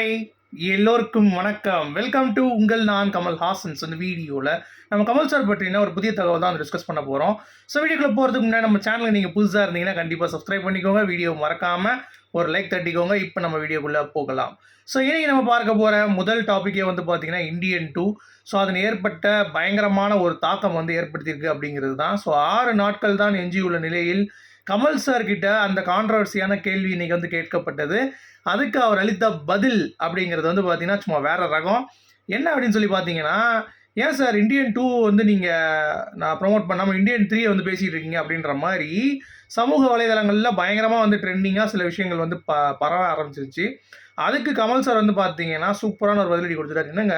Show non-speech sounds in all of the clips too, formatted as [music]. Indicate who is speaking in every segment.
Speaker 1: Hi எல்லோருக்கும் வணக்கம். Welcome to உங்கள் நான் கமல் ஹாசன்ஸ் இந்த வீடியோவில் நம்ம கமல் சார் பற்றினா ஒரு புதிய தகவல் தான் டிஸ்கஸ் பண்ண போகிறோம் ஸோ வீடியோக்குள்ள போகிறதுக்கு முன்னாடி நம்ம சேனலில் நீங்கள் புதுசாக இருந்தீங்கன்னா கண்டிப்பாக சப்ஸ்கிரைப் பண்ணிக்கோங்க. வீடியோ மறக்காமல் ஒரு லைக் தட்டிக்கோங்க. இப்போ நம்ம வீடியோக்குள்ளே போகலாம். ஸோ இன்னைக்கு நம்ம பார்க்க போகிற முதல் டாப்பிக்கே வந்து பார்த்தீங்கன்னா இந்தியன் டூ ஸோ அதன் ஏற்பட்ட பயங்கரமான ஒரு தாக்கம் வந்து ஏற்படுத்தியிருக்கு அப்படிங்கிறது தான். ஸோ ஆறு நாட்கள் தான் எஞ்சியுள்ள நிலையில் கமல் சார் கிட்ட அந்த கான்ட்ரவர்சியான கேள்வி இன்னைக்கு வந்து கேட்கப்பட்டது. அதுக்கு அவர் அளித்த பதில் அப்படிங்கிறது வந்து பார்த்தீங்கன்னா சும்மா வேற ரகம். என்ன அப்படின்னு சொல்லி பார்த்தீங்கன்னா ஏன் சார் இந்தியன் டூ வந்து நீங்கள் நான் ப்ரோமோட் பண்ணாமல் இந்தியன் த்ரீ வந்து பேசிகிட்டு இருக்கீங்க அப்படின்ற மாதிரி சமூக வலைதளங்களில் பயங்கரமாக வந்து ட்ரெண்டிங்காக சில விஷயங்கள் வந்து ப பரவ ஆரம்பிச்சிருச்சு. அதுக்கு கமல் சார் வந்து பார்த்தீங்கன்னா சூப்பரான ஒரு பதிலடி கொடுத்துட்டாரு. என்னங்க?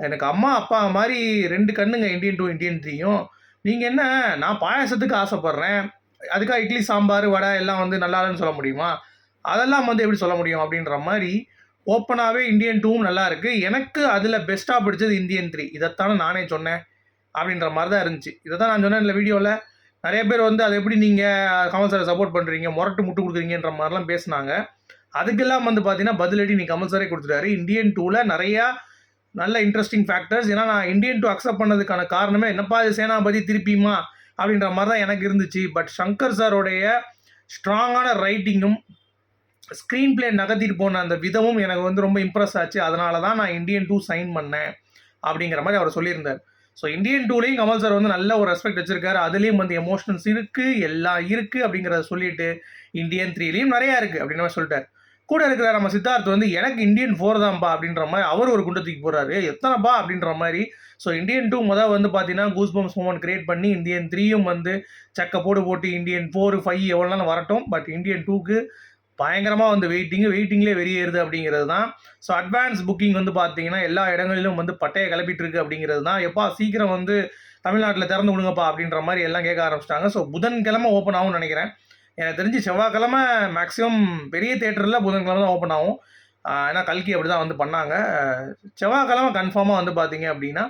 Speaker 1: எனக்கு அம்மா அப்பா மாதிரி ரெண்டு கண்ணுங்க இந்தியன் டூ இந்தியன் த்ரீயும் நீங்கள் என்ன நான் பாயாசத்துக்கு ஆசைப்பட்றேன். அதுக்காக இட்லி சாம்பார் வடை எல்லாம் வந்து நல்லா இல்லைன்னு சொல்ல முடியுமா? அதெல்லாம் வந்து எப்படி சொல்ல முடியும் அப்படின்ற மாதிரி ஓப்பனாகவே இந்தியன் டூவும் நல்லா இருக்கு. எனக்கு அதில் பெஸ்ட்டாக பிடிச்சது இந்தியன் த்ரீ இதைத்தானே நானே சொன்னேன் அப்படின்ற மாதிரி தான் இருந்துச்சு. இதை தான் நான் சொன்னேன் இந்த வீடியோவில் நிறைய பேர் வந்து அதை எப்படி நீங்கள் கமல் சாரை சப்போர்ட் பண்ணுறீங்க முரட்டு முட்டு கொடுக்குறீங்கன்ற மாதிரிலாம் பேசுனாங்க. அதுக்கெல்லாம் வந்து பார்த்தீங்கன்னா பதிலடி நீ கமல் சாரே கொடுத்துட்டாரு. இந்தியன் டூவில் நிறையா நல்ல இன்ட்ரெஸ்டிங் ஃபேக்டர்ஸ் ஏன்னா நான் இந்தியன் டூ அக்செப்ட் பண்ணதுக்கான காரணமே என்னப்பா இது சேனாபதி திருப்பியுமா? அப்படின்ற மாதிரி தான் எனக்கு இருந்துச்சு. பட் சங்கர் சாரோடைய ஸ்ட்ராங்கான ரைட்டிங்கும் ஸ்க்ரீன் பிளே நகர்த்திட்டு போன அந்த விதமும் எனக்கு வந்து ரொம்ப இம்ப்ரெஸ் ஆச்சு. அதனால தான் நான் இந்தியன் டூ சைன் பண்ணேன் அப்படிங்கிற மாதிரி அவர் சொல்லியிருந்தார். ஸோ இந்தியன் டூலையும் கமல் சார் வந்து நல்ல ஒரு ரெஸ்பெக்ட் வச்சிருக்காரு. அதுலேயும் வந்து எமோஷனல்ஸ் இருக்குது எல்லாம் இருக்குது அப்படிங்கிறத சொல்லிட்டு இந்தியன் த்ரீலேயும் நிறையா இருக்குது அப்படின்னு சொல்லிட்டார். கூட இருக்கிற நம்ம சித்தார்த் வந்து எனக்கு இந்தியன் ஃபோர் தான்ப்பா அப்படின்ற மாதிரி அவர் ஒரு குண்டை தூக்கி போடுறாரு எத்தனைப்பா? அப்படின்ற மாதிரி. ஸோ இந்தியன் டூ முதல் வந்து பார்த்தீங்கன்னா கூஸ் பம்ஸ் மூமெண்ட் கிரியேட் பண்ணி இந்தியன் த்ரீயும் வந்து சக்க போடு போட்டு இந்தியன் ஃபோர் ஃபைவ் எவ்வளோனாலும் வரட்டும். பட் இந்தியன் டூக்கு பயங்கரமாக வந்து வெயிட்டிங்கு வெயிட்டிங்லேயே வெளியேறுது அப்படிங்கிறது தான். ஸோ அட்வான்ஸ் புக்கிங் வந்து பார்த்தீங்கன்னா எல்லா இடங்களிலும் வந்து பட்டையை கிளப்பிட்டு இருக்கு அப்படிங்கிறது தான். எப்பா சீக்கிரம் வந்து தமிழ்நாட்டில் திறந்து விடுங்கப்பா அப்படின்ற மாதிரி எல்லாம் கேட்க ஆரம்பிச்சிட்டாங்க. ஸோ புதன்கிழமை ஓப்பன் ஆகும்னு நினைக்கிறேன். எனக்கு தெரிஞ்சு செவ்வாய்க்கிழமை மேக்ஸிமம் பெரிய தேட்டரில் புதன்கிழமை தான் ஓப்பன் ஆகும். ஏன்னா கல்கி அப்படி தான் வந்து பண்ணாங்க. செவ்வாய்க்கிழமை கன்ஃபார்மாக வந்து பார்த்தீங்க அப்படின்னா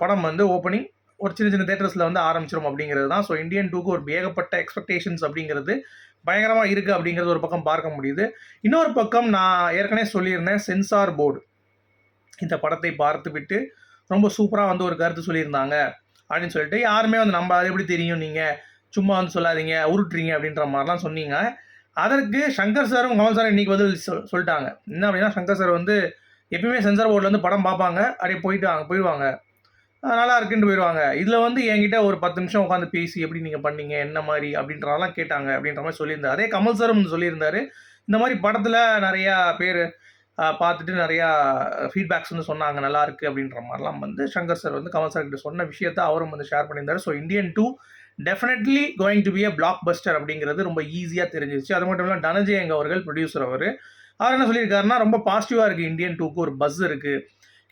Speaker 1: படம் வந்து ஓப்பனிங் ஒரு சின்ன சின்ன தேட்டர்ஸில் வந்து ஆரம்பிச்சிடும் அப்படிங்கிறது தான். ஸோ இந்தியன் டூக்கு ஒரு ஏகப்பட்ட எக்ஸ்பெக்டேஷன்ஸ் அப்படிங்கிறது பயங்கரமாக இருக்குது அப்படிங்கிறது ஒரு பக்கம் பார்க்க முடியுது. இன்னொரு பக்கம் நான் ஏற்கனவே சொல்லியிருந்தேன் சென்சார் போர்டு இந்த படத்தை பார்த்துவிட்டு ரொம்ப சூப்பராக வந்து ஒரு கருத்து சொல்லியிருந்தாங்க அப்படின்னு சொல்லிட்டு யாருமே வந்து நம்ம அது எப்படி தெரியும் நீங்கள் சும்மா வந்து சொல்லாதீங்க உருட்டுறீங்க அப்படின்ற மாதிரிலாம் சொன்னீங்க. அதற்கு சங்கர் சாரும் கமல் சாரும் இன்னைக்கு பதில் சொல் சொல்லிட்டாங்க. என்ன அப்படின்னா சங்கர் சார் வந்து எப்பயுமே சென்சார் போர்டில் வந்து படம் பார்ப்பாங்க. அப்படியே போயிட்டு அங்கே போயிடுவாங்க. நல்லா இருக்குன்னு போயிடுவாங்க. இதில் வந்து என்கிட்ட ஒரு பத்து நிமிஷம் உட்காந்து பேசி எப்படி நீங்கள் பண்ணீங்க என்ன மாதிரி அப்படின்றதெல்லாம் கேட்டாங்க அப்படின்ற மாதிரி சொல்லியிருந்தார். அதே கமல் சாரும் சொல்லியிருந்தார். இந்த மாதிரி படத்தில் நிறையா பேர் பார்த்துட்டு நிறையா ஃபீட்பேக்ஸ் வந்து சொன்னாங்க நல்லா இருக்குது அப்படின்ற மாதிரிலாம் வந்து சங்கர் சார் வந்து கமல் சார் கிட்ட சொன்ன விஷயத்த அவரும் வந்து ஷேர் பண்ணியிருந்தாரு. So Indian two definitely going to be a blockbuster அப்படிங்கிறது ரொம்ப ஈஸியாக தெரிஞ்சிருச்சு. அது மட்டும் இல்லாமல் தனஜெயங்க அவர்கள் ப்ரொடியூசர் அவர் அவர் என்ன சொல்லியிருக்காருன்னா ரொம்ப பாசிட்டிவாக இருக்குது இந்தியன் டூக்கு ஒரு பஸ் இருக்குது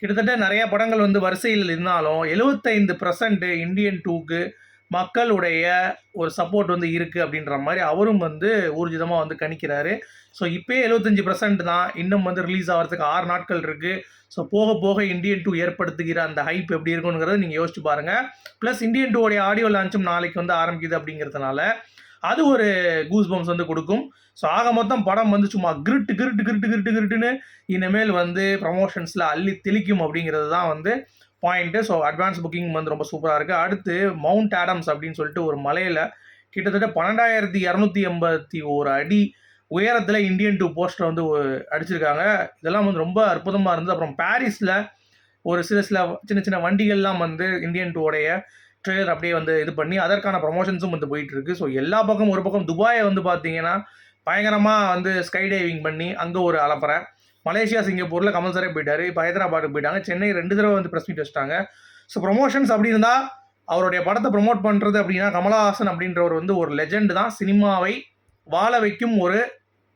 Speaker 1: கிட்டத்தட்ட நிறைய படங்கள் வந்து வரிசையில் இருந்தாலும் எழுபத்தைந்து பர்சன்ட் இந்தியன் டூக்கு மக்களுடைய ஒரு சப்போர்ட் வந்து இருக்குது அப்படின்ற மாதிரி அவரும் வந்து ஊர்ஜிதமாக வந்து கணிக்கிறாரு. ஸோ இப்போயே எழுபத்தஞ்சி பர்சன்ட் தான் இன்னும் வந்து ரிலீஸ் ஆகிறதுக்கு ஆறு நாட்கள் இருக்குது ஸோ போக போக இந்தியன் டூ ஏற்படுத்துகிற அந்த ஹைப் எப்படி இருக்குங்கிறத நீங்கள் யோசிச்சு பாருங்கள் ப்ளஸ் இந்தியன் டூவோடைய ஆடியோ லான்ச்சும் நாளைக்கு வந்து ஆரம்பிக்குது அப்படிங்கிறதுனால அது ஒரு கூஸ் பம்ஸ் வந்து கொடுக்கும். ஸோ ஆக மொத்தம் படம் வந்து சும்மா கிருட்டு கிருட்டு கிருட்டு கிருட்டு கிருட்டுன்னு இனிமேல் வந்து ப்ரமோஷன்ஸில் அள்ளி தெளிக்கும் அப்படிங்கிறது தான் வந்து பாயிண்ட்டு ஸோ அட்வான்ஸ் புக்கிங் வந்து ரொம்ப சூப்பராக இருக்குது அடுத்து மவுண்ட் ஆடம்ஸ் அப்படின்னு சொல்லிட்டு ஒரு மலையில் கிட்டத்தட்ட பன்னெண்டாயிரத்தி இரநூத்தி எண்பத்தி ஒரு அடி உயரத்தில் இந்தியன் டூ போஸ்டர் வந்து அடிச்சிருக்காங்க. இதெல்லாம் வந்து ரொம்ப அற்புதமாக இருந்தது. அப்புறம் பாரிஸில் ஒரு சில சில சின்ன சின்ன வண்டிகள்லாம் வந்து இந்தியன் டூவோடைய ட்ரெய்லர் அப்படியே வந்து இது பண்ணி அதற்கான ப்ரொமோஷன்ஸும் வந்து போயிட்டு இருக்கு ஸோ எல்லா பக்கம் ஒரு பக்கம் துபாயை வந்து பார்த்தீங்கன்னா பயங்கரமாக வந்து ஸ்கை டைவிங் பண்ணி அங்கே ஒரு அலப்பறை. மலேசியா சிங்கப்பூரில் கமல்சரே போயிட்டார் போயிட்டாரு. இப்போ ஹைதராபாத்துக்கு போயிட்டாங்க. சென்னை ரெண்டு தடவை வந்து ப்ரெஸ் மீட் வச்சுட்டாங்க. ஸோ ப்ரொமோஷன்ஸ் அப்படி இருந்தால் அவருடைய படத்தை ப்ரொமோட் பண்ணுறது அப்படின்னா கமலஹாசன் அப்படின்றவர் வந்து ஒரு லெஜெண்ட் தான். சினிமாவை வாழ வைக்கும் ஒரு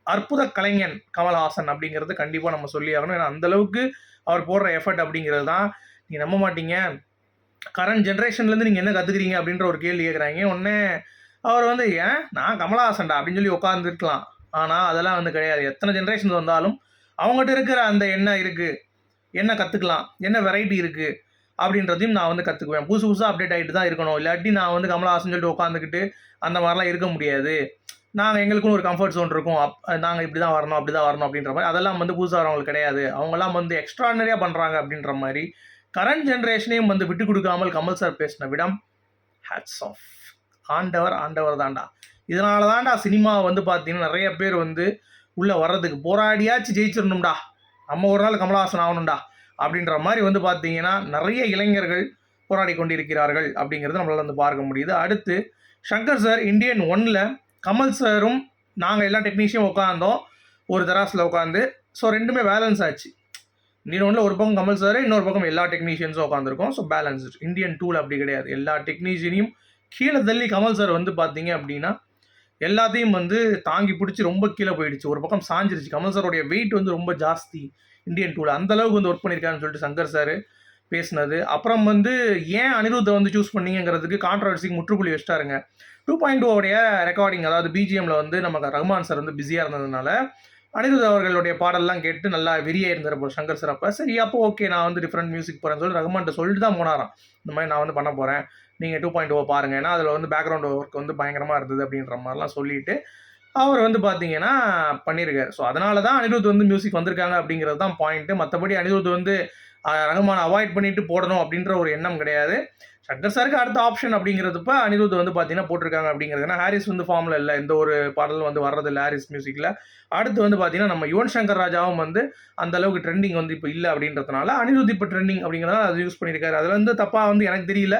Speaker 1: அற்புத கலைஞன் கமல்ஹாசன் அப்படிங்கிறது கண்டிப்பாக நம்ம சொல்லி ஆகணும். ஏன்னா அந்த அளவுக்கு அவர் போடுற எஃபர்ட் அப்படிங்கிறது தான். நீங்கள் நம்ப மாட்டீங்க. கரண்ட் ஜென்ரேஷன்லேருந்து நீங்கள் என்ன கற்றுக்குறீங்க அப்படின்ற ஒரு கேள்வி கேட்குறாங்க உடனே அவர் வந்து ஏன்? நான் கமலஹாசன்டா? அப்படின்னு சொல்லி உட்காந்துருக்கலாம் ஆனால் அதெல்லாம் வந்து கிடையாது. எத்தனை ஜென்ரேஷன் வந்தாலும் அவங்ககிட்ட இருக்கிற அந்த என்ன இருக்குது என்ன கற்றுக்கலாம் என்ன வெரைட்டி இருக்குது அப்படின்றதையும் நான் வந்து கற்றுக்குவேன் புதுசு புதுசாக அப்டேட் ஆகிட்டு தான் இருக்கணும். இல்லாட்டி நான் வந்து கமலஹாசன் சொல்லிட்டு உட்காந்துக்கிட்டு அந்த மாதிரிலாம் இருக்க முடியாது. நாங்கள் எங்களுக்குன்னு ஒரு கம்ஃபர்ட் ஜோன் இருக்கும். அப் நாங்கள் இப்படி தான் வரணும் அப்படி தான் வரணும் அப்படின்ற மாதிரி. அதெல்லாம் வந்து புதுசாக வரவங்களுக்கு கிடையாது. அவங்கெல்லாம் வந்து எக்ஸ்ட்ரானரியாக பண்ணுறாங்க அப்படின்ற மாதிரி கரண்ட் ஜென்ரேஷனையும் வந்து விட்டு கொடுக்காமல் கமல் சார் பேசின விடம் ஹேட்ஸ் ஆஃப் ஆண்டவர் ஆண்டவர் தான்டா. இதனால தான்டா சினிமா வந்து பார்த்தீங்கன்னா நிறைய பேர் வந்து உள்ளே வர்றதுக்கு போராடியாச்சு ஜெயிச்சிடணும்டா. நம்ம ஒரு நாள் கமலஹாசன் ஆகணும்டா. அப்படின்ற மாதிரி வந்து பார்த்தீங்கன்னா நிறைய இளைஞர்கள் போராடி கொண்டிருக்கிறார்கள் அப்படிங்கிறது நம்மளால் வந்து பார்க்க முடியுது. அடுத்து சங்கர் சார் இந்தியன் ஒன்னில் கமல் சாரும் நாங்கள் எல்லா டெக்னீஷியும் உட்காந்தோம் ஒரு தராசில் உட்காந்து ஸோ ரெண்டுமே பேலன்ஸ் ஆச்சு. இந்தியன் ஒன்றில் ஒரு பக்கம் கமல் சார் இன்னொரு பக்கம் எல்லா டெக்னீஷியன்ஸும் உட்காந்துருக்கோம் ஸோ பேலன்ஸ் இந்தியன் டூல் அப்படி கிடையாது. எல்லா டெக்னீஷியனையும் கீழே தள்ளி கமல் சார் வந்து பார்த்தீங்க அப்படின்னா எல்லாத்தையும் வந்து தாங்கி பிடிச்சி ரொம்ப கீழே போயிடுச்சு. ஒரு பக்கம் சாஞ்சிருச்சு. கமல் சாரோடைய வெயிட் வந்து ரொம்ப ஜாஸ்தி. இந்தியன் டூவில் அந்தளவுக்கு வந்து ஒர்க் பண்ணியிருக்காருன்னு சொல்லிட்டு சங்கர் சார் பேசினது. அப்புறம் வந்து ஏன் அனிருத்தை வந்து சூஸ் பண்ணீங்கிறதுக்கு கான்ட்ரவர்சிக்கு முற்றுப்புள்ளி வச்சிட்டாருங்க. டூ பாயிண்ட் டூவோடைய oh ரெக்கார்டிங் அதாவது பிஜிஎம்ல வந்து நமக்கு ரஹ்மான் சார் வந்து பிஸியாக இருந்ததுனால அனிருத் அவர்களுடைய பாடல்லாம் கேட்டு நல்லா வெறியா இருந்தார் சங்கர் சார் அப்போ. சரி அப்போ ஓகே நான் வந்து டிஃப்ரெண்ட் மியூசிக் போகிறேன்னு சொல்லி ரஹ்மான்ட்ட சொல்லிட்டு தான் போனாராம். இந்த மாதிரி நான் வந்து பண்ண போகிறேன் நீங்கள் டூ பாயிண்ட் ஓ பாருங்க. ஏன்னா அதில் வந்து பேக்ரவுண்ட் ஒர்க் வந்து பயங்கரமாக இருந்தது அப்படின்ற மாதிரிலாம் சொல்லிட்டு அவர் வந்து பார்த்தீங்கன்னா பண்ணியிருக்காரு ஸோ அதனால தான் அனிருத் வந்து மியூசிக் வந்திருக்காங்க அப்படிங்கிறது தான் பாயிண்ட்டு மற்றபடி அனிருத் வந்து அஹ், அவாய்ட் பண்ணிட்டு போடணும் அப்படின்ற ஒரு எண்ணம் கிடையாது. சங்கர் சாருக்கு அடுத்த ஆப்ஷன் அப்படிங்கிறதுப்ப அனிருத் வந்து பார்த்தீங்கன்னா போட்டிருக்காங்க அப்படிங்கிறது. ஏன்னா ஹாரிஸ் வந்து ஃபார்மில் இல்லை. எந்த ஒரு பாடலும் வந்து வர்றதில்லை ஹாரிஸ் மியூசிக்கில் அடுத்து வந்து பார்த்தீங்கன்னா நம்ம யுவன் சங்கர் ராஜாவும் வந்து அந்த அளவுக்கு ட்ரெண்டிங் வந்து இப்போ இல்லை அப்படின்றதுனால அனிருத் இப்போ ட்ரெண்டிங் அப்படிங்கிறத அதை யூஸ் பண்ணியிருக்காரு அதில் வந்து தப்பாக வந்து எனக்கு தெரியல.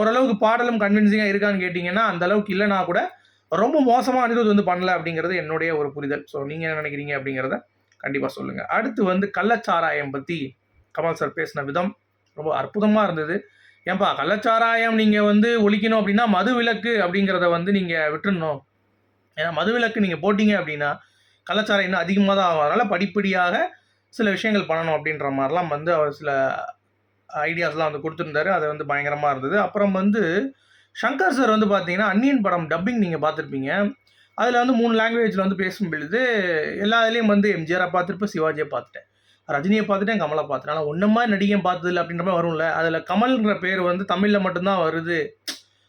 Speaker 1: ஓரளவுக்கு பாடலும் கன்வின்சிங்காக இருக்கான்னு கேட்டிங்கன்னா அந்த அளவுக்கு இல்லைனா கூட ரொம்ப மோசமாக அனிருத் வந்து பண்ணல அப்படிங்கிறது என்னுடைய ஒரு புரிதல். ஸோ நீங்கள் என்ன நினைக்கிறீங்க அப்படிங்கிறத கண்டிப்பாக சொல்லுங்கள் அடுத்து வந்து கள்ளச்சாராயம் பற்றி கமல் சார் பேசின விதம் ரொம்ப அற்புதமாக இருந்தது. ஏன்பா கள்ளச்சாராயம் நீங்கள் வந்து ஒழிக்கணும் அப்படின்னா மது விலக்கு அப்படிங்கிறத வந்து நீங்கள் விட்டுடணும் ஏன்னா மது விலக்கு நீங்கள் போட்டிங்க அப்படின்னா கள்ளச்சாராயம் இன்னும் அதிகமாக தான் ஆகும். அதனால் படிப்படியாக சில விஷயங்கள் பண்ணணும் அப்படின்ற மாதிரிலாம் வந்து அவர் சில ஐடியாஸ்லாம் வந்து கொடுத்துருந்தாரு. அது வந்து பயங்கரமாக இருந்தது. அப்புறம் வந்து சங்கர் சார் வந்து பார்த்தீங்கன்னா அன்னியன் படம் டப்பிங் நீங்கள் பார்த்துருப்பீங்க அதில் வந்து மூணு லாங்குவேஜில் வந்து பேசும் பொழுது எல்லா இதுலேயும் வந்து எம்ஜிஆராக பார்த்துருப்பேன் சிவாஜியை பார்த்துட்டேன். ரஜினியை பார்த்துட்டேன் கமலை பார்த்துட்டேன். ஆனால் ஒன்றும் மாதிரி நடிகையும் பார்த்ததில்ல அப்படின்ற மாதிரி வரும்ல. அதில் கமல்ங்கிற பேர் வந்து தமிழில் மட்டும்தான் வருது.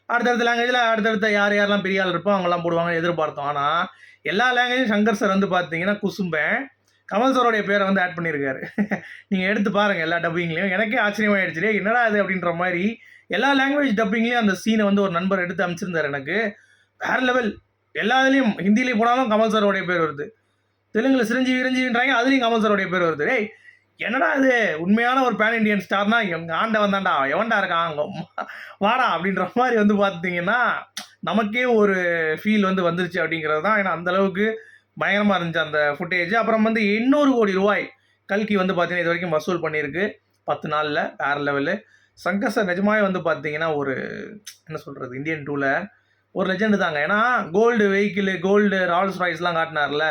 Speaker 1: அடுத்தடுத்த லாங்குவேஜில் அடுத்தடுத்த யார் யாரெல்லாம் பெரிய ஆள் இருப்போ அவங்கெல்லாம் போடுவாங்க எதிர்பார்த்தோம். ஆனால் எல்லா லாங்குவேஜும் சங்கர் சார் வந்து பார்த்தீங்கன்னா குசும்பேன் கமல் சாரோடைய பேரை வந்து ஆட் பண்ணியிருக்காரு. [laughs] நீங்கள் எடுத்து பாருங்கள் எல்லா டப்பிங்லேயும் எனக்கே ஆச்சரியமாயிடுச்சு என்னடா இது அப்படின்ற மாதிரி. எல்லா லாங்குவேஜ் டப்பிங்லேயும் அந்த சீனை வந்து ஒரு நண்பர் எடுத்து அமைச்சிருந்தார் எனக்கு. வேற லெவல் எல்லா இதுலேயும் ஹிந்திலேயும் போனாலும் கமல் சாரோடைய பேர் வருது. தெலுங்கில் சிரஞ்சீவி விரஞ்சீவின்றாங்க அதுலேயும் கமல் சாரோடைய பேர் வருது. டேய் என்னடா இது? உண்மையான ஒரு பேன் இண்டியன் ஸ்டார்னா எங்கள் ஆண்டவன் தான்டா எவன்டா இருக்கான் அங்கே? வாடா அப்படின்ற மாதிரி வந்து பார்த்தீங்கன்னா நமக்கே ஒரு ஃபீல் வந்து வந்துருச்சு அப்படிங்கிறது தான் ஏன்னா அந்த அளவுக்கு பயங்கரமாக இருந்துச்சு அந்த ஃபுட்டேஜ் அப்புறம் வந்து எண்ணூறு கோடி ரூபாய் கல்கி வந்து பார்த்தீங்கன்னா இது வரைக்கும் வசூல் பண்ணியிருக்கு. பத்து நாளில் வேற லெவலு சங்கர் சார் நிஜமாவே வந்து பார்த்தீங்கன்னா ஒரு என்ன சொல்கிறது இந்தியன் டூவில் ஒரு லெஜெண்டு தாங்க. ஏன்னா கோல்டு வெஹிக்கிள் கோல்டு ரால்ஸ் ராய்ஸ்லாம் காட்டினார்ல.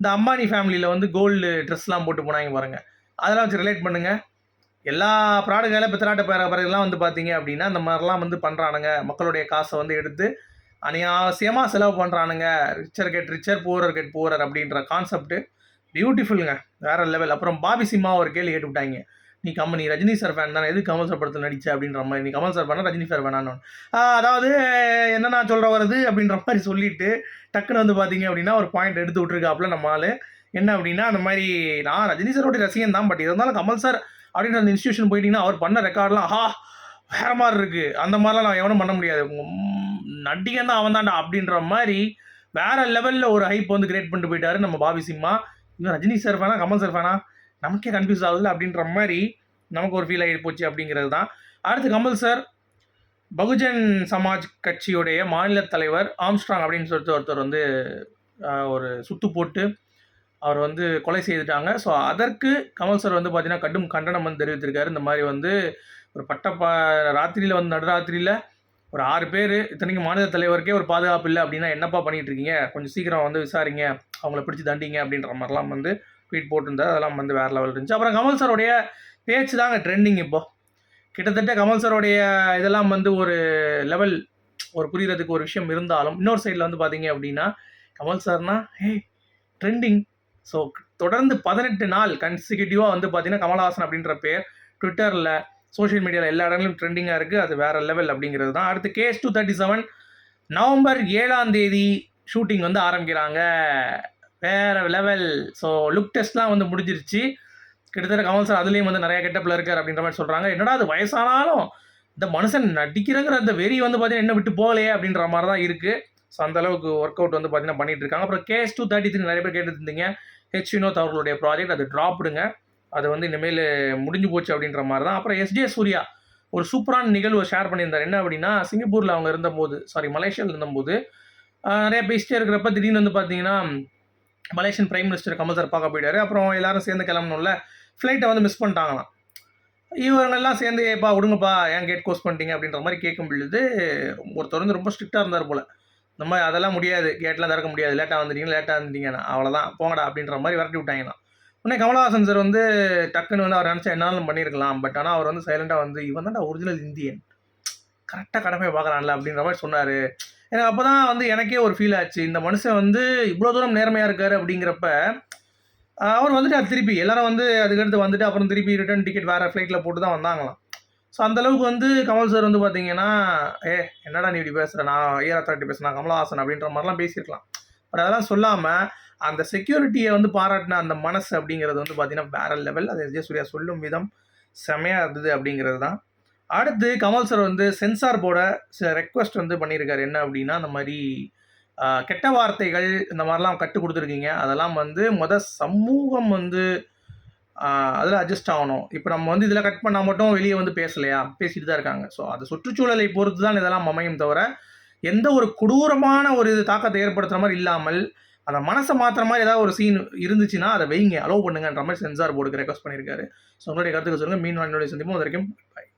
Speaker 1: இந்த அம்பானி ஃபேமிலியில் வந்து கோல்டு ட்ரெஸ்லாம் போட்டு போனாங்க பாருங்கள் அதெல்லாம் வச்சு ரிலேட் பண்ணுங்கள் எல்லா ப்ராடக்ட்ல பித்தராட்ட பேர பிறகுலாம் வந்து பார்த்தீங்க அப்படின்னா இந்த மாதிரிலாம் வந்து பண்ணுறானுங்க மக்களுடைய காசை வந்து எடுத்து அநியாவசியமாக செலவு பண்ணுறானுங்க richer get richer poorer get poorer அப்படின்ற கான்செப்ட் பியூட்டிஃபுல்லுங்க வேறு லெவல் அப்புறம் பாபி சிம்மா ஒரு கேள்வி கேட்டு விட்டாங்க நீ கம்பெனி ரஜினி சார் ஃபேன் தானே எது கமல் சார் படத்தில் நடிச்ச அப்படின்ற மாதிரி. நீ கமல் சார் பண்ணா ரஜினி சார் வேணான்னு அதாவது என்ன நான் சொல்கிற வருது அப்படின்ற மாதிரி சொல்லிட்டு டக்குன்னு வந்து பார்த்தீங்க அப்படின்னா ஒரு பாயிண்ட் எடுத்து விட்ருக்காப்புல நம்ம ஆள். என்ன அப்படின்னா அந்த மாதிரி நான் ரஜினி சாரோட ரசிகன் தான். பட் இருந்தாலும் கமல் சார் அப்படின்ற அந்த இன்ஸ்டியூஷன் போயிட்டீங்கன்னா அவர் பண்ண ரெக்கார்ட்லாம் ஆஹா வேற மாதிரி இருக்குது அந்த மாதிரிலாம் நான் எவனும் பண்ண முடியாது. நடிகன் தான் அவன் தான்டா அப்படின்ற மாதிரி வேற லெவலில் ஒரு ஹைப் வந்து கிரியேட் பண்ணிட்டு போயிட்டாரு நம்ம பாபி சிம்மா. இவன் ரஜினி சார் ஃபேனா கமல் சார் ஃபேனா நமக்கே கன்ஃபியூஸ் ஆகுதுல்ல அப்படின்ற மாதிரி நமக்கு ஒரு ஃபீல் ஆகி போச்சு அப்படிங்கிறது தான். அடுத்து கமல் சார் பகுஜன் சமாஜ் கட்சியுடைய மாநில தலைவர் ஆம்ஸ்ட்ராங் அப்படின்னு சொல்லிட்டு ஒருத்தர் வந்து ஒரு சுத்து போட்டு அவர் வந்து கொலை செய்துட்டாங்க. ஸோ அதற்கு கமல் சார் வந்து பார்த்தீங்கன்னா கடும் கண்டனம் வந்து தெரிவித்திருக்காரு. இந்த மாதிரி வந்து ஒரு பட்டப்பா ராத்திரியில் வந்து நடுராத்திரியில் ஒரு ஆறு பேர் இத்தனைக்கு மாநில தலைவருக்கே ஒரு பாதுகாப்பு இல்லை அப்படின்னா என்னப்பா பண்ணிட்டு இருக்கீங்க கொஞ்சம் சீக்கிரம் வந்து விசாரிங்க. அவங்கள பிடிச்சி தண்டிங்க அப்படின்ற மாதிரிலாம் வந்து ட்வீட் போட்டிருந்தார். அதெல்லாம் வந்து வேற லெவல் இருந்துச்சு. அப்புறம் கமல் சாரோடைய பேச்சு தாங்க ட்ரெண்டிங் இப்போ. கிட்டத்தட்ட கமல் சாரோடைய இதெல்லாம் வந்து ஒரு லெவல் ஒரு புரிகிறதுக்கு ஒரு விஷயம் இருந்தாலும் இன்னொரு சைடில் வந்து பார்த்தீங்க அப்படின்னா கமல் சார்னா ஹே ட்ரெண்டிங் ஸோ தொடர்ந்து பதினெட்டு நாள் கன்சிக்யூட்டிவாக வந்து பார்த்தீங்கன்னா கமல்ஹாசன் அப்படின்ற பேர் ட்விட்டரில் சோஷியல் மீடியாவில் எல்லா இடங்களிலும் ட்ரெண்டிங்காக இருக்குது அது வேற லெவல் அப்படிங்கிறது தான். அடுத்து KS two thirty seven November ஏழாம் தேதி ஷூட்டிங் வந்து ஆரம்பிக்கிறாங்க. வேற லெவல் ஸோ லுக் டெஸ்ட்லாம் வந்து முடிஞ்சிருச்சு. கிட்டத்தட்ட கமல் சார் அதுலேயும் வந்து நிறையா கெட்டப்பில் இருக்கார் அப்படின்ற மாதிரி சொல்கிறாங்க என்னடா அது வயசானாலும் இந்த மனுஷன் நடிக்கிறங்கிற அந்த வெறி வந்து பார்த்தீங்கன்னா என்ன விட்டு போகலையே அப்படின்ற மாதிரி தான் இருக்குது ஸோ அந்த அளவுக்கு ஒர்க் அவுட் வந்து பார்த்தீங்கன்னா பண்ணிட்டு இருக்காங்க. அப்புறம் கேஸ் டூ தேர்ட்டி த்ரீ நிறைய பேர் கேட்டுருந்தீங்க ஹெச் வினோத் அவர்களுடைய ப்ராஜெக்ட் அது ட்ராப்டுங்க அது வந்து இனிமேல் முடிஞ்சு போச்சு அப்படின்ற மாதிரி தான் அப்புறம் எஸ்ஜே சூர்யா ஒரு சூப்பரான நிகழ்வை ஷேர் பண்ணியிருந்தார். என்ன அப்படின்னா சிங்கப்பூரில் அவங்க இருந்தபோது சாரி மலேசியாவில் இருந்தபோது நிறைய பேசிட்டே இருக்கிறப்ப திடீர்னு வந்து பார்த்தீங்கன்னா Malaysian prime minister Kamal sir பார்க்க போயிட்டாரு. அப்புறம் எல்லாரும் சேர்ந்து கிளம்பணும்ல ஃப்ளைட்டை வந்து மிஸ் பண்ணிட்டாங்களாம். இவங்கெல்லாம் சேர்ந்து ஏப்பா விடுங்கப்பா ஏன் கேட் க்ளோஸ் பண்ணிட்டீங்க? அப்படின்ற மாதிரி கேட்கும் பொழுது ஒருத்தர் வந்து ரொம்ப ஸ்ட்ரிக்டாக இருந்தார் போல். இந்த மாதிரி அதெல்லாம் முடியாது கேட்லாம் திறக்க முடியாது. லேட்டாக வந்துட்டீங்க லேட்டாக வந்துட்டீங்கண்ணா அவ்வளோதான் போங்கடா அப்படின்ற மாதிரி விரட்டி விட்டாங்கண்ணா உடனே கமலஹாசன் சார் வந்து டக்குன்னு வந்து அவர் நினச்சா என்னாலும் பண்ணியிருக்கலாம் பட் ஆனால் அவர் வந்து சைலண்டாக வந்து இவன் தான்டா ஒரிஜினல் இந்தியன். கரெக்டாக கடமையை பார்க்குறான்ல அப்படின்ற மாதிரி சொன்னார். எனக்கு அப்போ தான் வந்து எனக்கே ஒரு ஃபீல் ஆச்சு. இந்த மனுஷன் வந்து இவ்வளோ தூரம் நேர்மையாக இருக்கார் அப்படிங்கிறப்ப அவர் வந்துட்டு அது திருப்பி. எல்லாரும் வந்து அதுக்கடுத்து வந்துட்டு அப்புறம் திருப்பி ரிட்டர்ன் டிக்கெட் வேறு ஃப்ளைட்டில் போட்டு தான் வந்தாங்களாம். ஸோ அந்த அளவுக்கு வந்து கமல் சார் வந்து பார்த்தீங்கன்னா ஏ என்னடா நீ இப்படி பேசுகிற நான் ஐயர் அத்தாரிட்டி பேசுகிறேன் கமலஹாசன் அப்படின்ற மாதிரிலாம் பேசியிருக்கலாம். பட் அதெல்லாம் சொல்லாமல் அந்த செக்யூரிட்டியை வந்து பாராட்டின அந்த மனசு அப்படிங்கிறது வந்து பார்த்தீங்கன்னா வேற லெவல் அது எஸ் சொல்லும் விதம் செமையாக இருந்தது அப்படிங்கிறது தான். அடுத்து கமல் சார் வந்து சென்சார் போர்டை சில ரெக்வஸ்ட் வந்து பண்ணியிருக்காரு. என்ன அப்படின்னா இந்த மாதிரி கெட்ட வார்த்தைகள் இந்த மாதிரிலாம் கற்றுக் கொடுத்துருக்கீங்க. அதெல்லாம் வந்து மொத சமூகம் வந்து அதில் அட்ஜஸ்ட் ஆகணும். இப்போ நம்ம வந்து இதில் கட் பண்ணால் மட்டும் வெளியே வந்து பேசலையா? பேசிட்டு தான் இருக்காங்க. ஸோ அது சுற்றுச்சூழலை பொறுத்து தான் இதெல்லாம் அமையும் தவிர எந்த ஒரு கொடூரமான ஒரு இது தாக்கத்தை ஏற்படுத்துகிற மாதிரி இல்லாமல் அந்த மனசை மாற்றுற மாதிரி ஏதாவது ஒரு சீன் இருந்துச்சுன்னா அதை வைங்க. அலோவ் பண்ணுங்கன்ற மாதிரி சென்சார் போர்டுக்கு ரெக்வஸ்ட் பண்ணியிருக்காரு. ஸோ உங்களுடைய கருத்துக்கு சொல்லுங்கள் மீன் வாங்கினுடைய சந்திப்போம். அது வரைக்கும் பாய்